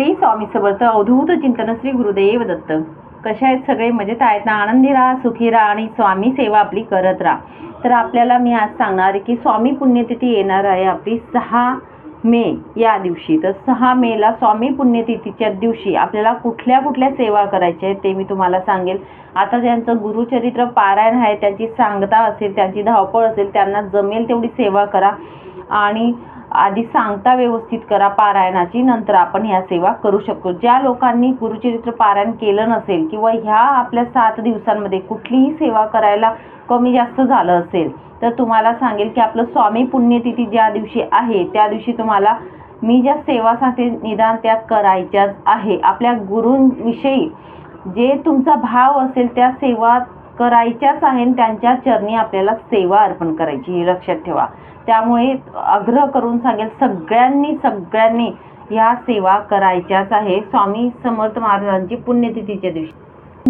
श्री स्वामी समर्थ अवधूत चिंतन श्री गुरुदेव दत्त. कशा आहेत सगळे? मजेत आहेत ना? आनंदी राहा सुखी राहा आणि स्वामी सेवा आपली करत राहा. तर आपल्याला मी आज सांगणार आहे की स्वामी पुण्यतिथी येणार आहे आपली सहा मे या दिवशी. तर सहा मेला स्वामी पुण्यतिथीच्या दिवशी आपल्याला कुठल्या कुठल्या सेवा करायच्या आहेत ते मी तुम्हाला सांगेल. आता ज्यांचं गुरुचरित्र पारायण आहे त्यांची सांगता असेल त्यांची धावपळ असेल त्यांना जमेल तेवढी सेवा करा. आणि आधी सांगता व्यवस्थित करा पारायणाची नंतर आपण ह्या सेवा करू शकतो. ज्या लोकांनी गुरुचरित्र पारायण केलं नसेल किंवा ह्या आपल्या सात दिवसांमध्ये कुठलीही सेवा करायला कमी जास्त झालं असेल तर तुम्हाला सांगेल की आपलं स्वामी पुण्यतिथी ज्या दिवशी आहे त्या दिवशी तुम्हाला मी ज्या सेवा सांगते निदान त्या करायच्याच आहे. आपल्या गुरूंविषयी जे तुमचा भाव असेल त्या सेवा करायच्याच आहे आणि त्यांच्या चरणी आपल्याला सेवा अर्पण करायची हे लक्षात ठेवा. त्यामुळे आग्रह करून सांगेल सगळ्यांनी सगळ्यांनी ह्या सेवा करायच्याच आहे स्वामी समर्थ महाराजांची पुण्यतिथीच्या दिवशी.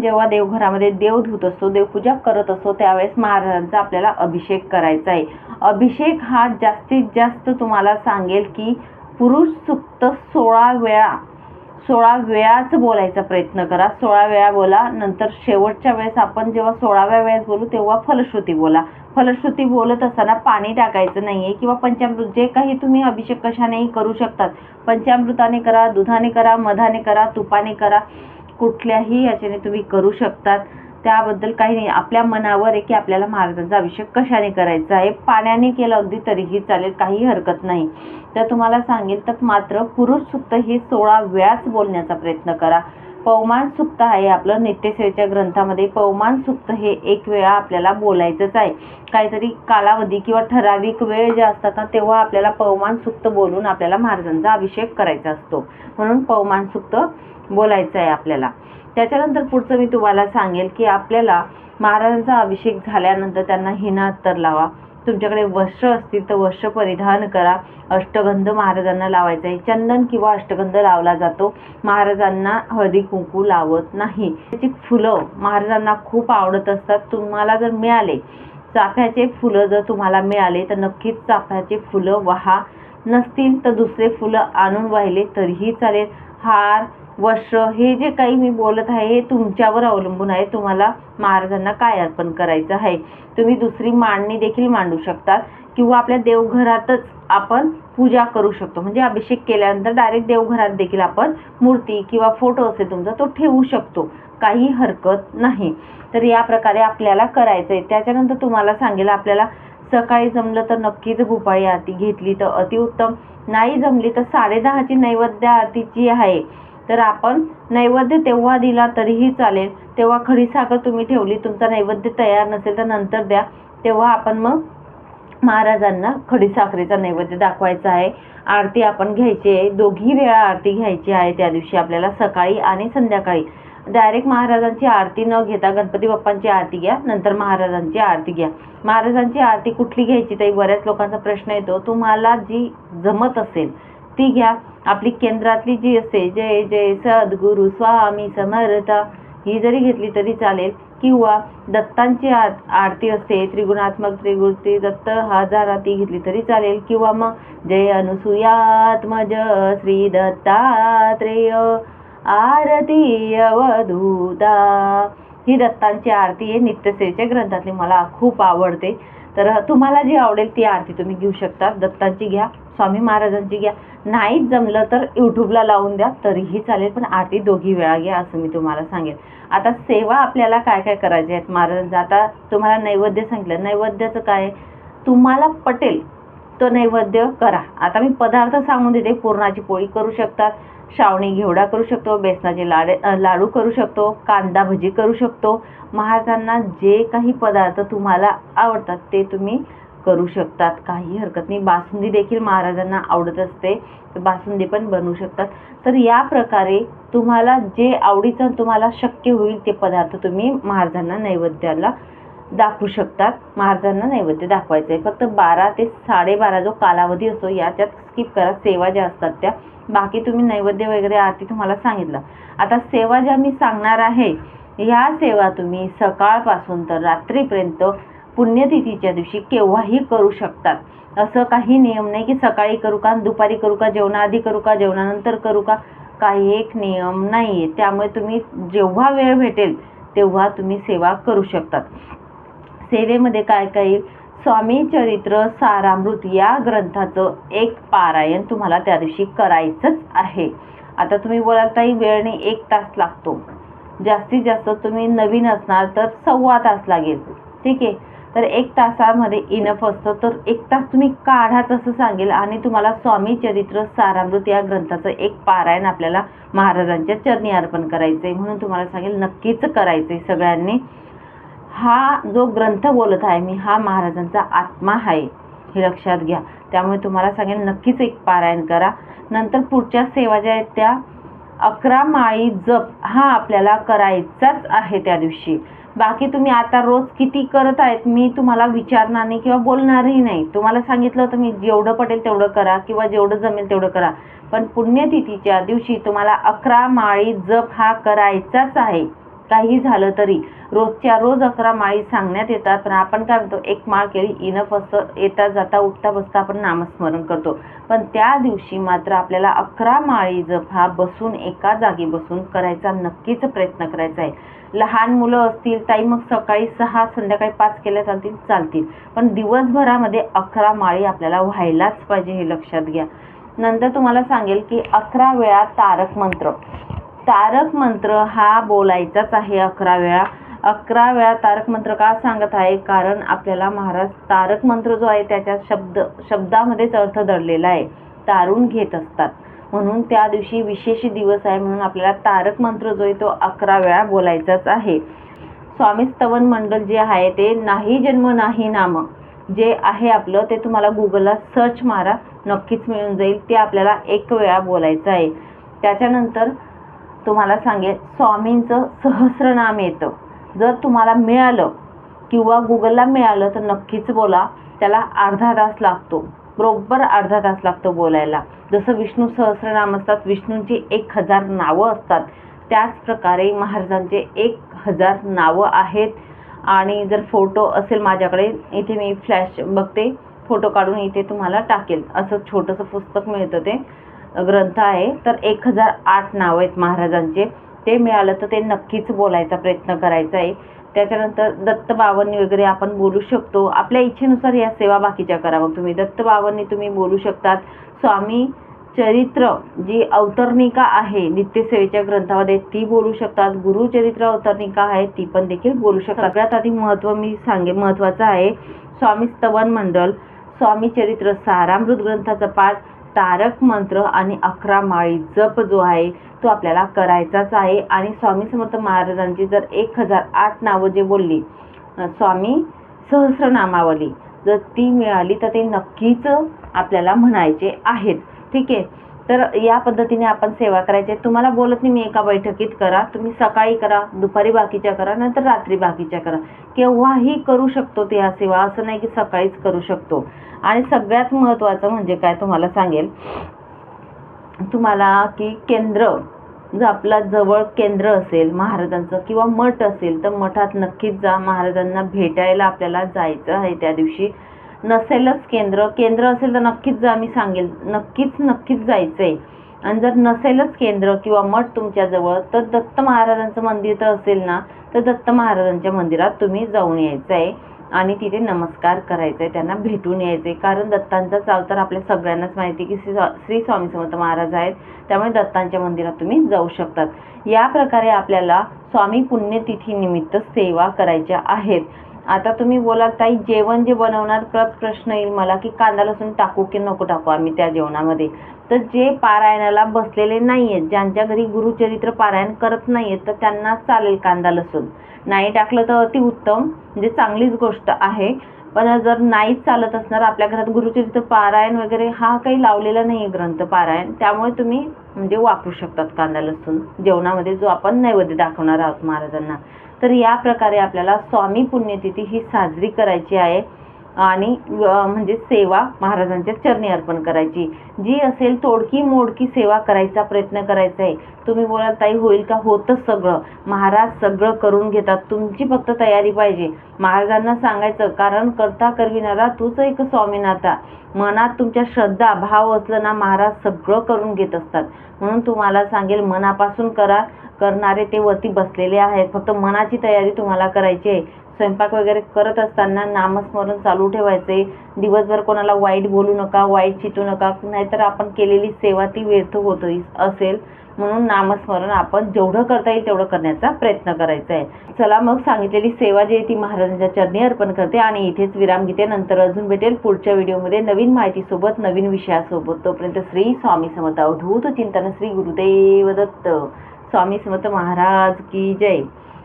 जेव्हा देवघरामध्ये देव धुत असतो देवपूजा करत असतो त्यावेळेस महाराजांचा आपल्याला अभिषेक करायचा आहे. अभिषेक हा जास्तीत जास्त तुम्हाला सांगेल की पुरुष सुक्त सोळा वेळा सोळा वेळाच बोलायचा प्रयत्न करा. सोळा वेळा बोला नंतर शेवटच्या वेळेस आपण जेव्हा सोळाव्या वेळेस बोलू तेव्हा फलश्रुती बोला. फलश्रुती बोलत असताना पाणी टाकायचं नाही आहे किंवा पंचामृत जे काही तुम्ही अभिषेक कशानेही करू शकतात. पंचामृताने करा दुधाने करा मधाने करा तुपाने करा कुठल्याही याच्याने तुम्ही करू शकतात. त्याबद्दल काही नाही. आपल्या मनावर आहे की आपल्याला महाराजांचा अभिषेक कशाने करायचा आहे? पाण्याने केलं अगदी तरीही चालेल काही हरकत नाही. तर तुम्हाला सांगेल तर मात्र पुरुष सुक्त हे सोळा वेळाच बोलण्याचा प्रयत्न करा. पवमान सुक्त आहे. आपलं नित्यसेवेच्या ग्रंथामध्ये पवमान सुक्त हे एक वेळा आपल्याला बोलायचंच आहे. काहीतरी कालावधी किंवा ठराविक वेळ जे असतात ना तेव्हा आपल्याला पवमान सुक्त बोलून आपल्याला महाराजांचा अभिषेक करायचा असतो. म्हणून पवमान सुक्त बोलायचं आहे आपल्याला. त्याच्यानंतर पुढचं मी तुम्हाला सांगेल की आपल्याला महाराजांचा अभिषेक झाल्यानंतर त्यांना हिना अत्तर लावा. तुमच्याकडे वस्त्र असतील तर वस्त्र परिधान करा. अष्टगंध महाराजांना लावायचा आहे. चंदन किंवा अष्टगंध लावला जातो. महाराजांना हळदी कुंकू लावत नाही. त्याची फुलं महाराजांना खूप आवडत असतात. तुम्हाला जर मिळाले चाफ्याचे फुलं जर तुम्हाला मिळाले तर नक्कीच चाफ्याचे फुलं वहा. नसतील तर दुसरे फुलं आणून वाहिले तरीही चालेल. हार वस्त्र हे जे काही मी बोलत आहे हे तुमच्यावर अवलंबून आहे. तुम्हाला महाराजांना काय अर्पण करायचं आहे? तुम्ही दुसरी मांडणी देखील मांडू शकतात किंवा आपल्या देवघरातच आपण पूजा करू शकतो. म्हणजे अभिषेक केल्यानंतर डायरेक्ट देवघरात देखील आपण मूर्ती किंवा फोटो असेल तुमचा तो ठेवू शकतो. काही हरकत नाही. तर या प्रकारे आपल्याला करायचं आहे त्याच्यानंतर तुम्हाला सांगेल आपल्याला सकाळी जमलं तर नक्कीच भोपाळी आरती घेतली तर अतिउत्तम. नाही जमली तर साडेदहाची नैवेद्य आरतीची आहे. तर आपण नैवेद्य तेव्हा दिला तरीही चालेल. तेव्हा खडीसाखर तुम्ही ठेवली तुमचा नैवेद्य तयार नसेल तर नंतर द्या. तेव्हा आपण मग महाराजांना खडीसाखरेचा नैवेद्य दाखवायचा आहे. आरती आपण घ्यायची आहे. दोघी वेळा आरती घ्यायची आहे त्या दिवशी आपल्याला सकाळी आणि संध्याकाळी. डायरेक्ट महाराजांची आरती न घेता गणपती बाप्पांची आरती घ्या नंतर महाराजांची आरती घ्या. महाराजांची आरती कुठली घ्यायची? तरी बऱ्याच लोकांचा प्रश्न येतो. तुम्हाला जी जमत असेल ती घ्या. आपली केंद्रातली जी असते जय जय सद्गुरु स्वामी समर्थ ही जरी घेतली तरी चालेल. किंवा दत्तांची आ आरती असते त्रिगुणात्मक त्रिगुणती दत्त हजार आरती घेतली तरी चालेल. किंवा मग जय अनुसूयात्मज श्री दत्तात्रेय आरती अवधूता. ही दत्तांची आरती आहे नित्यसेच्या ग्रंथातली. मला खूप आवडते. तर तुम्हाला जी आवडेल ती आरती तुम्ही घेऊ शकता. दत्तांची घ्या. स्वामी महाराजांची घ्या. नाहीच जमलं तर यूट्यूबला लावून द्या तरीही चालेल पण आरती दोघी वेळा घ्या असं मी तुम्हाला सांगेन. आता सेवा आपल्याला काय काय करायचे आहेत महाराज? आता तुम्हाला नैवेद्य सांगितलं. नैवेद्याचं काय तुम्हाला पटेल तो नैवेद्य करा. आता मी पदार्थ सांगून देते पुरणाची पोळी करू शकतात श्रावणी घेवडा करू शकतो बेसनाचे लाडे लाडू करू शकतो कांदा भजी करू शकतो. महाराजांना जे काही पदार्थ तुम्हाला आवडतात ते तुम्ही करू शकतात. काही हरकत नाही. बासुंदी देखील महाराजांना आवडत असते. तर बासुंदी पण बनवू शकतात. तर या प्रकारे तुम्हाला जे आवडीचं तुम्हाला शक्य होईल ते पदार्थ तुम्ही महाराजांना नैवेद्याला दाखवू शकतात. महाराजांना नैवेद्य दाखवायचं आहे. फक्त बारा ते साडेबारा जो कालावधी असतो याच्यात स्किप करा. सेवा ज्या असतात त्या. बाकी तुम्ही नैवेद्य वगैरे आरती तुम्हाला सांगितलं. आता सेवा ज्या मी सांगणार आहे ह्या सेवा तुम्ही सकाळपासून तर रात्रीपर्यंत पुण्यतिथीच्या दिवशी केव्हाही करू शकतात. असं काही नियम नाही की सकाळी करू का दुपारी करू का जेवणाआधी करू का जेवणानंतर करू का काही एक नियम नाही आहे त्यामुळे तुम्ही जेव्हा वेळ भेटेल तेव्हा तुम्ही सेवा करू शकतात. सेवेमध्ये काय काय स्वामी चरित्र सारामृत या ग्रंथाचं एक पारायण तुम्हाला त्या दिवशी करायचंच आहे. आता तुम्ही बोलाल ताई वेळने एक तास लागतो. जास्तीत जास्त तुम्ही नवीन असणार तर सव्वा तास लागेल. ठीक आहे? तर एक तासामध्ये इनफ असतं. तर एक तास तुम्ही काढाच असं सांगेल आणि तुम्हाला स्वामी चरित्र सारामृत या ग्रंथाचं एक पारायण आपल्याला महाराजांच्या चरणी अर्पण करायचं आहे म्हणून तुम्हाला सांगेल नक्कीच करायचं आहे सगळ्यांनी. हा जो ग्रंथ बोलत आहे मी हा महाराजांचा आत्मा आहे. हे लक्षात घ्या. त्यामुळे तुम्हाला सांगेल नक्कीच एक पारायण करा. नंतर पुढच्या सेवा ज्या आहेत त्या अकरा माळी जप हा आपल्याला करायचाच आहे त्या दिवशी. बाकी तुम्ही आता रोज किती करत आहेत मी तुम्हाला विचारणार नाही किंवा बोलणारही नाही. तुम्हाला सांगितलं होतं मी जेवढं पटेल तेवढं करा किंवा जेवढं जमेल तेवढं करा. पण पुण्यतिथीच्या दिवशी तुम्हाला अकरा माळी जप हा करायचाच आहे. काही झालं तरी रोजच्या रोज अकरा माळी सांगण्यात येतात. पण आपण काय म्हणतो एक माळ केली इनफ असं येता जाता उठता बसता आपण नामस्मरण करतो. पण त्या दिवशी मात्र आपल्याला अकरा माळी जप हा बसून एका जागी बसून करायचा नक्कीच प्रयत्न करायचा आहे. लहान मुलं असतील ताई मग सकाळी सहा संध्याकाळी पाच केल्या चालतील चालतील. पण दिवसभरामध्ये अकरा माळी आपल्याला व्हायलाच पाहिजे हे लक्षात घ्या. नंतर तुम्हाला सांगेल की अकरा वेळा तारक मंत्र. तारक मंत्र हा बोलायचाच आहे अकरा वेळा. अकरा वेळा तारक मंत्र का सांगत आहे? कारण आपल्याला महाराज तारक मंत्र जो आहे त्याच्या शब्द शब्दामध्येच अर्थ दडलेला आहे. तारून घेत असतात. म्हणून त्या दिवशी विशेष दिवस आहे म्हणून आपल्याला तारक मंत्र जो आहे तो अकरा वेळा बोलायचाच आहे. स्वामी स्तवन मंडळ जे आहे ते नाही जन्म नाही नाम. जे आहे आपलं ते तुम्हाला गुगलला सर्च मारा. नक्कीच मिळून जाईल. ते आपल्याला एक वेळा बोलायचं आहे. त्याच्यानंतर तुम्हाला सांगेल स्वामींचं सहस्रनाम येतं. जर तुम्हाला मिळालं किंवा गुगलला मिळालं तर नक्कीच बोला. त्याला अर्धा तास लागतो. बरोबर अर्धा तास लागतो बोलायला. जसं विष्णू सहस्रनाम असतात विष्णूंची एक हजार नावं असतात. त्याच प्रकारे महाराजांचे एक हजार नावं आहेत. आणि जर फोटो असेल माझ्याकडे इथे मी फ्लॅश बघते. फोटो काढून इथे तुम्हाला टाकेल. असं छोटंसं पुस्तक मिळतं ते. ग्रंथ आहे तर एक हजार आठ नावं आहेत महाराजांचे. ते मिळालं तर ते नक्कीच बोलायचा प्रयत्न करायचा आहे. त्याच्यानंतर दत्त बावनी वगैरे आपण बोलू शकतो. आपल्या इच्छेनुसार या सेवा बाकीच्या करा मग तुम्ही. दत्त बावनी तुम्ही बोलू शकतात. स्वामी चरित्र जी अवतरणिका आहे नित्यसेवेच्या ग्रंथामध्ये ती बोलू शकतात. गुरुचरित्र अवतरणिका आहे ती पण देखील बोलू शकतात. सगळ्यात आधी महत्त्व मी सांगे महत्त्वाचं आहे. स्वामी स्तवन मंडल स्वामी चरित्र सारामृत ग्रंथाचा पाठ तारक मंत्र आणि अकरा माळी जप जो आहे तो आपल्याला करायचाच आहे. आणि स्वामी समर्थ महाराजांची जर एक हजार आठ नावं जे बोलली स्वामी सहस्रनामावली जर ती मिळाली तर ते नक्कीच आपल्याला म्हणायचे आहेत. ठीक आहे? तर या पद्धतीने आपण सेवा करायची तुम्हाला बोलत नाही मी एका बैठकीत करा. तुम्ही सकाळी करा दुपारी बाकीच्या करा नंतर रात्री बाकीच्या करा. केव्हाही करू शकतो ते ह्या सेवा. असं नाही की सकाळीच करू शकतो. आणि सगळ्यात महत्त्वाचं म्हणजे काय तुम्हाला सांगेल? तुम्हाला की केंद्र जर आपला जवळ केंद्र असेल महाराजांचं किंवा मठ असेल तर मठात नक्कीच जा. महाराजांना भेटायला आपल्याला जायचं आहे त्या दिवशी. नसेलच केंद्र. केंद्र असेल तर नक्कीच जा मी सांगेल. नक्कीच नक्कीच जायचं आहे आणि जर नसेलच केंद्र किंवा मठ तुमच्याजवळ तर दत्त महाराजांचं मंदिर तर असेल ना तर दत्त महाराजांच्या मंदिरात तुम्ही जाऊन यायचं आहे आणि तिथे नमस्कार करायचा आहे त्यांना भेटून यायचं आहे कारण दत्तांचा चाव तर आपल्या सगळ्यांनाच माहिती की श्री श्री स्वामी समर्थ महाराज आहेत. त्यामुळे दत्तांच्या मंदिरात तुम्ही जाऊ शकतात. या प्रकारे आपल्याला स्वामी पुण्यतिथीनिमित्त सेवा करायच्या आहेत. आता तुम्ही बोलाल ताई जेवण जे बनवणार परत प्रश्न येईल मला की कांदा लसूण टाकू की नको टाकू आम्ही त्या जेवणामध्ये. तर जे पारायणाला बसलेले नाही आहेत ज्यांच्या घरी गुरुचरित्र पारायण करत नाही आहेत तर त्यांना चालेल कांदा लसूण. नाही टाकलं तर अतिउत्तम म्हणजे चांगलीच गोष्ट आहे. पण जर नाहीच चालत असणार आपल्या घरात गुरुचरित्र पारायण वगैरे हा काही लावलेला नाही आहे ग्रंथ पारायण त्यामुळे तुम्ही म्हणजे वापरू शकतात कांदा लसूण जेवणामध्ये जो आपण नैवेद्य दाखवणार आहोत महाराजांना. तर या प्रकारे आपल्याला स्वामी पुण्यतिथी ही साजरी करायची आहे. आणि म्हणजे सेवा महाराजांच्या चरणी अर्पण करायची. जी असेल तोडकी मोडकी सेवा करायचा प्रयत्न करायचा आहे. तुम्ही बोलाल ताई होईल का? होतं सगळं. महाराज सगळं करून घेतात. तुमची फक्त तयारी पाहिजे. महाराजांना सांगायचं कारण करता करविणारा तूच एक स्वामीनाथा. मनात तुमच्या श्रद्धा भाव असलं ना महाराज सगळं करून घेत असतात. म्हणून तुम्हाला सांगेल मनापासून करा करणारे ते वरती बसलेले आहेत. फक्त मनाची तयारी तुम्हाला करायची आहे. स्वयंपाक वगैरे करत असताना नामस्मरण चालू ठेवायचे. दिवसभर कोणाला वाईट बोलू नका वाईट चितू नका नाहीतर आपण केलेली सेवा ती व्यर्थ होत असेल. म्हणून नामस्मरण आपण जेवढं करता येईल तेवढं करण्याचा प्रयत्न करायचा आहे. चला मग सांगितलेली सेवा जी आहे ती महाराजांच्या चरणी अर्पण करते आणि इथेच विराम घेते. नंतर अजून भेटेल पुढच्या व्हिडिओमध्ये नवीन माहितीसोबत नवीन विषयासोबत. तोपर्यंत श्री स्वामी समर्थ अवधूत चिंतन श्री गुरुदेव दत्त स्वामी समर्थ महाराज की जय.